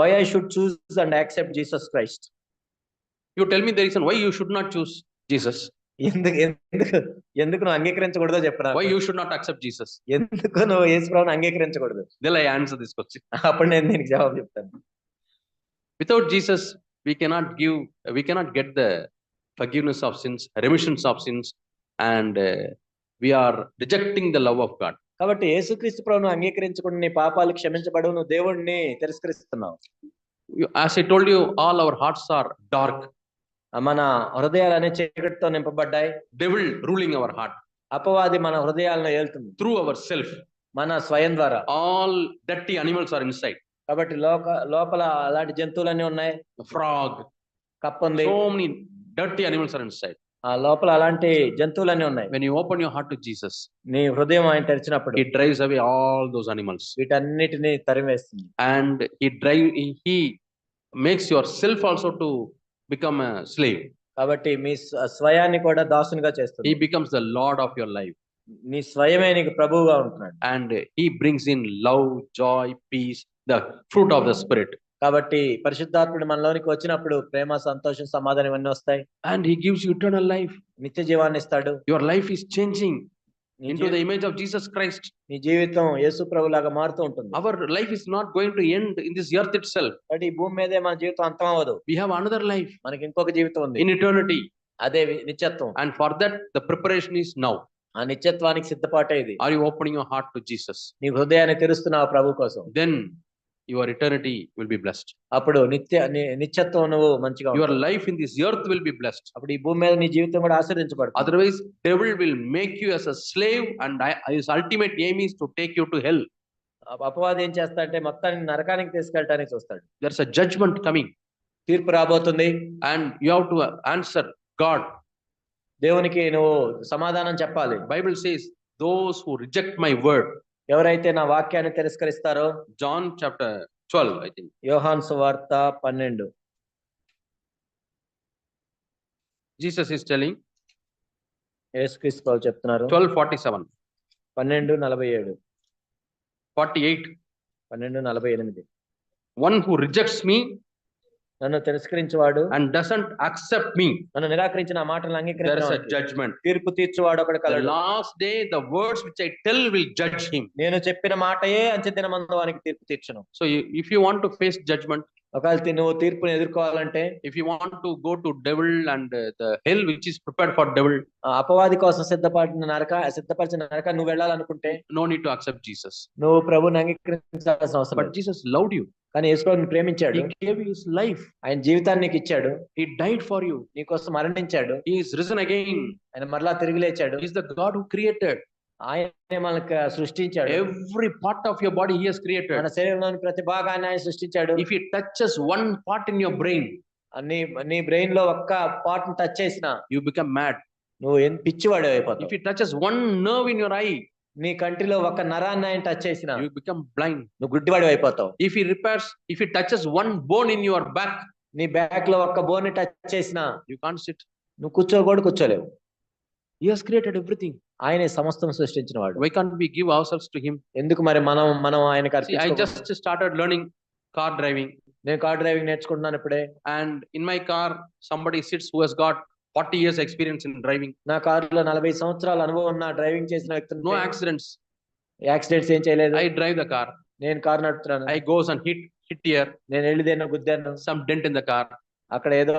Why I should choose and accept Jesus Christ You tell me the reason why you should not choose Jesus. ఎందుకు ఎందుకు ఎందుకు నువ్వు అంగీకరించకూడదో చెప్పరా Why you should not accept Jesus. ఎందుకు నువ్వు యేసు ప్రభువుని అంగీకరించకూడదు I answer this question. అప్పుడు నేను దీనికి జవాబు చెప్తాను Without Jesus, we cannot give, we cannot get the forgiveness of sins, remissions of sins, and uh, we are rejecting the love of God. కాబట్టి యేసుక్రీస్తు ప్రభును అంగీకరించుకుని నీ పాపాలు క్షమించబడు నువ్వు దేవుణ్ణి తిరస్కరిస్తున్నావు. As all our hearts are dark మన హృదయాలు అనే చీకటితో నింపబడ్డాయి. డెవిల్ రూలింగ్ అవర్ హార్ట్ అపవాది మన హృదయాలను ఏలుతుంది. త్రూ అవర్ సెల్ఫ్ మన స్వయం ద్వారా. ఆల్ డట్టి అనిమల్స్ ఆర్ ఇన్సైడ్ కాబట్టి లోక లోపల అలాంటి జంతువులన్నీ ఉన్నాయి. Frog కప్పంది. So many dirty animals are inside లోపల అలాంటి జంతువులన్నీ ఉన్నాయి. When you open your heart to Jesus నీ హృదయం ఆయన తెరిచినప్పుడు ఈ డ్రైవ్స్ అవి ఆల్ దోస్ అనిమల్స్ వీటన్నిటిని తరిమేస్తుంది. అండ్ ఈ drive he makes yourself also to become slave కాబట్టి మీ స్వయాన్ని కూడా దాసునిగా చేస్తుంది. He becomes the lord of your life నీ స్వయమే నీకు ప్రభువుగా ఉంటున్నాడు. And he brings in love joy peace the fruit of the spirit కాబట్టి పరిశుద్ధాత్ముడు మనలోనికి వచ్చినప్పుడు ప్రేమ సంతోషం సమాధానం ఇవన్నీ వస్తాయి he gives you eternal life నిత్య జీవాన్ని ఇస్తాడు life is changing నీ into జీ- the image of jesus christ నీ జీవితం యేసు ప్రభులాగా మారుతూ ఉంటుంది our life is not going to end in this earth itself కాబట్టి ఈ భూమి మీదే మన జీవితం అంతం అవ్వదు we have another life మనకి ఇంకొక జీవితం ఉంది in eternity అదే నిత్యత్వం and for that the preparation is now ఆ నిత్యత్వానికి సిద్ధపాటే ఇది are you opening your heart to jesus నీ హృదయాన్ని తెరుస్తున్నావు ప్రభు కోసం then your eternity will be blessed. అప్పుడు నిత్య నిత్యత్వం నువ్వు మంచిగా your life in this earth will be blessed. అప్పుడు ఈ భూమి మీద నీ జీవితం కూడా ఆశ్రయించబడు otherwise devil will make you as a slave and his ultimate aim is to take you to hell అపవాది ఏం చేస్తా అంటే మొత్తాన్ని నరకానికి తీసుకెళ్ళడానికి చూస్తాడు. దర్స్ అ జడ్జ్మెంట్ కమింగ్ తీర్పు రాబోతుంది. And you have to answer God దేవునికి నువ్వు సమాధానం చెప్పాలి. Bible says those who reject my word ఎవరైతే నా వాక్యాన్ని తిరస్కరిస్తారో? John chapter 12 i think. యోహాన్ సువార్త పన్నెండు. Jesus is telling యేసుక్రీస్తు ప్రభు చెప్తున్నారు. 1247 పన్నెండు నలభై ఏడు. 48 పన్నెండు నలభై ఎనిమిది. One who rejects me నన్ను తిరస్కరించేవాడు. అండ్ డసంట్ అక్సెప్ట్ మీ నన్ను నిరాకరించిన మాటలు అంగీకరించిన జడ్జ్మెంట్ తీర్పు తీర్చువాడు అక్కడ last day the words which I tell will judge him నేను చెప్పిన మాటయే అంచె దిన మందవానికి తీర్పు తీర్చను. So if you want to face judgement ఒకవేళ నువ్వు తీర్పుని ఎదుర్కోవాలంటే if you want to go to devil and the hell which is prepare for devil అపవాది కోసం సిద్ధపడిన నరక సిద్ధపరిచిన నరక నువ్వు వెళ్ళాలనుకుంటే no need to accept Jesus నువ్వు ప్రభుని అంగీకరించాల్సిన అవసరం బట్ జీసస్ లవ్ యు తను యేసుప్రభుని ప్రేమించాడు. గేవ్ హిస్ లైఫ్ ఆయన జీవితాన్ని నీకు ఇచ్చాడు. హి డైట్ ఫర్ యు నీకోసం మరణించాడు. హి రిజన్ అగైన్ ఆయన మరలా తిరిగి లేచాడు. ఇస్ ద గాడ్ క్రియేటెడ్ ఆయన మనకు సృష్టించాడు. Every part of your body here created మన శరీరంలోని ప్రతి భాగాన్ని ఆయన సృష్టించాడు. If it touches one part in your brain అన్ని నీ బ్రెయిన్లో ఒక్క పార్ట్ టచ్ చేసిన యూ బికమ్ మ్యాట్ నువ్వు ఏం పిచ్చివాడే అయిపోతావు. If it touches one nerve in your eye నీ కంట్రీలో ఒక నరాన్ని టచ్ చేసిన. యూ బికమ్ బ్లైండ్ నువ్వు గుడ్డివాడి అయిపోతావు. If you repairs if you touch one bone in your back నీ బ్యాక్లో ఒక బోన్ని టచ్ చేసిన. యూ కాంట్ సిట్ నువ్వు కూర్చో కూడా కూర్చోలేవు. యూ హాస్ క్రియేటెడ్ ఎవ్రీథింగ్ ఆయన సమస్తం సృష్టించిన వాడు. Why can be give our to him ఎందుకు మరి మనం మనం ఆయన కలిసి I just started learning car driving నేను కార్ డ్రైవింగ్ నేర్చుకుంటున్నాను ఇప్పుడే. And in my car somebody sits who has got forty years experience in driving. నా కార్లో నలభై సంవత్సరాల అనుభవం ఉన్న డ్రైవింగ్ చేసిన వ్యక్తి నో యాక్సిడెంట్స్ యాక్సిడెంట్స్ ఏం చేయలేదు. ఐ డ్రైవ్ ద కార్ నేను కార్ నడుపుతున్నాను. I goes and hit hit here నేను వెళ్ళిదేనా గుద్దాను. Some dent in the car అక్కడ ఏదో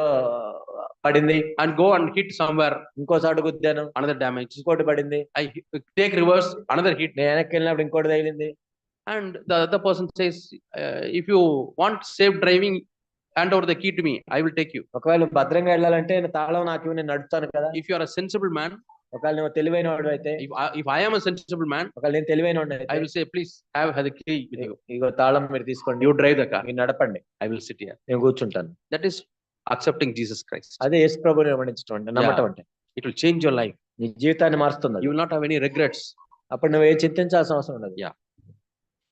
పడింది. And go and hit somewhere ఇంకోసారి గుద్దాను. అనదర్ డామేజ్ ఇంకోటి పడింది. I take reverse another hit నేను వెనక్కి వెళ్ళినప్పుడు ఇంకోటి తగిలింది. And the other says if you want safe driving hand over the key to me I will take you ఒకవేళ భద్రంగా వెళ్ళాలంటే నేను తాళం నాకు నేను నడుస్తాను కదా. If you are a sensible man ఒకవేళ నువ్వు తెలివైన వాడు అయితే ఇఫ్ ఐఎమ్ సెన్సిబుల్ మ్యాన్ ఒకవేళ నేను తెలివైన వాడు I will say please have have key ఇగో తాళం మీరు తీసుకోండి. యూ డ్రైవ్ దక్క మీరు నడపండి. ఐ విల్ సిట్ హియర్ నేను కూర్చుంటాను. That is accepting Jesus Christ అదే యేసు ప్రభువుని నమ్మించడం అంటే నమ్మటం అంటే. It will change your life నీ జీవితాన్ని మారుస్తుంది you will not have any regrets అప్పుడు నువ్వు ఏ చింతించాల్సిన అవసరం ఉండదు. యా